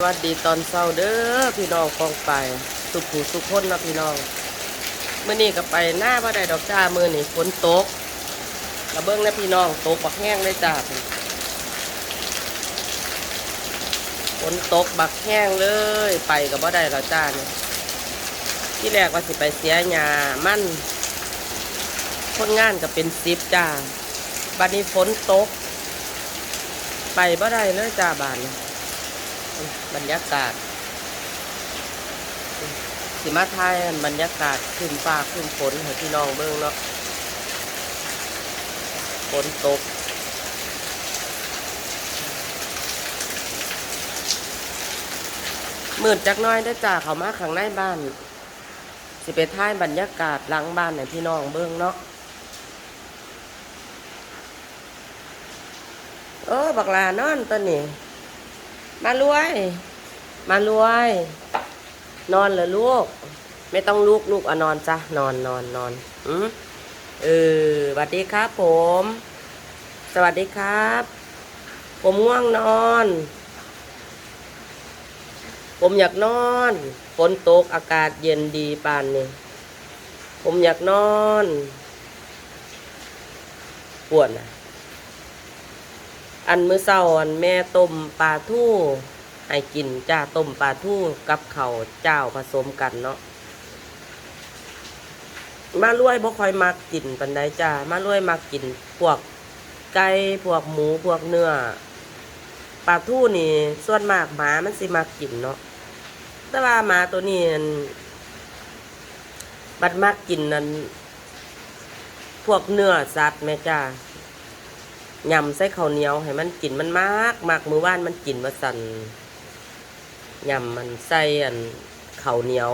สวัสดีตอนเช้าเด้อพี่น้องกองไปสุขหูสุขคนนะพี่น้องเมื่อนี้ก็ไปหน้าบ่ได้ดอกจ้ามือนี่ฝนตกกระเบื้องนะพี่น้องตกบักแห้งเลยจ้าฝนตกบักแห้งเลยไปก็บ่ได้แล้วจ้าเนี่ยที่แรกว่าสิไปเสียหญ้ามั่นคนงานก็เป็นสิบจ้าบัดนี้ฝนตก ไปบ่ได้เลยจ้าบานนี้ บรรยากาศสิมาไทยบรรยากาศขึ้นฟ้าขึ้นฝนให้พี่น้องเบิ่งเนาะฝนตกมืดจักน้อยได้จ้าเขามาข้างในบ้าน สิไปท้ายบรรยากาศหลังบ้านให้พี่น้องเบิ่งเนาะเออบักลานอนตัวนี้ มารวย มารวย นอนเหรอลูก ไม่ต้องลุกลูกอานอนจ้ะนอนนอนนอนอืมเออสวัสดีครับผม สวัสดีครับ ผมง่วงนอน ผมอยากนอนฝนตกอากาศเย็นดีปานนี่ผมอยากนอนปวดอะ อันมื้อเช้าอันแม่ต้มปลาทู่ให้กินจ้าต้มปลาทู่กับเข้าเจ้าผสมกันเนาะมารวยบ่ค่อยมักกินปานใดจ้ามารวยมักกินพวกไก่พวกหมูพวกเนื้อปลาทู่นี่ส่วนมากหมามันสิมักกินเนาะแต่ว่าหมาตัวนี้บัดมักกินนั่นพวกเนื้อสัตว์แม่จ้า ยำใส่ข้าวเหนียวให้มันกินมันมากมากมือว่านมันกินมาสั่นยำมันใส่อันข้าวเหนียว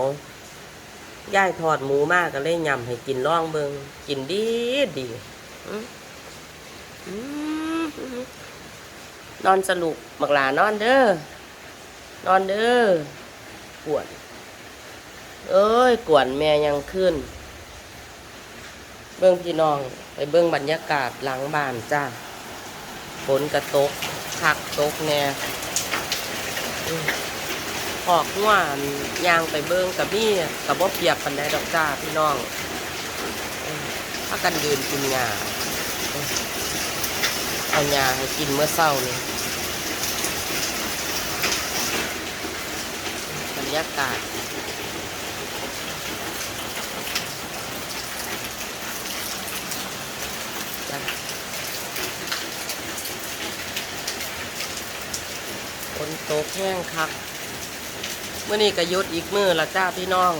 ย่ายทอดหมูมากก็เลยยำให้กินร่องเบิงกินดีดีนอนสรุปบักหลานอนเด้อนอนเด้อกวน เอ้ยกวนแม่ยังขึ้น เบิ้งพี่น้อง ไปเบิ้งบรรยากาศหลังบ้านจ้า ฝนกระตกคักตกแน่อืมหอกง่วนยางไปเบิ้งกับมี่กับบ่เปียกปันไดดอกจ้าพี่น้องอืมถ้ากันยืนกินงาเอางาให้กินเมื่อเช้านี่บรรยากาศ นตกแห้งคักเมื่อนี้ก็ยุดอีกมือละจ้าพี่น้อง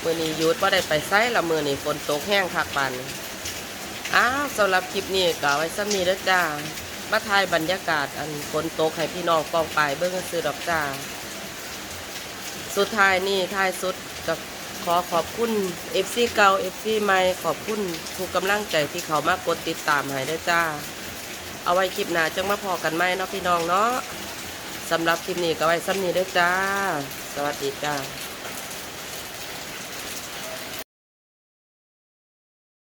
เมื่อนี้ยุดว่าได้ไปไซละมือนี้ฝนตกแห้งคักปันอ้าวสำหรับคลิปนี้ก็ไว้ซ้ำนี้แล้วจ้ามาถ่ายบรรยากาศอันฝนตกให้พี่น้องกองไปเบิ้องซื้อดอกจ้า สุดท้ายนี่ท้ายสุดก็ขอขอบคุณ FC เก่า FC ใหม่ขอบคุณทุกกำลังใจที่เขามากดติดตามให้ได้จ้า เอาไว้คลิปหน้าจังมาพอกันไหมเนาะพี่น้องเนาะสำหรับคลิปนี้ก็ไว้ซ้ำนี้เด้วยจ้า สวัสดีจ้า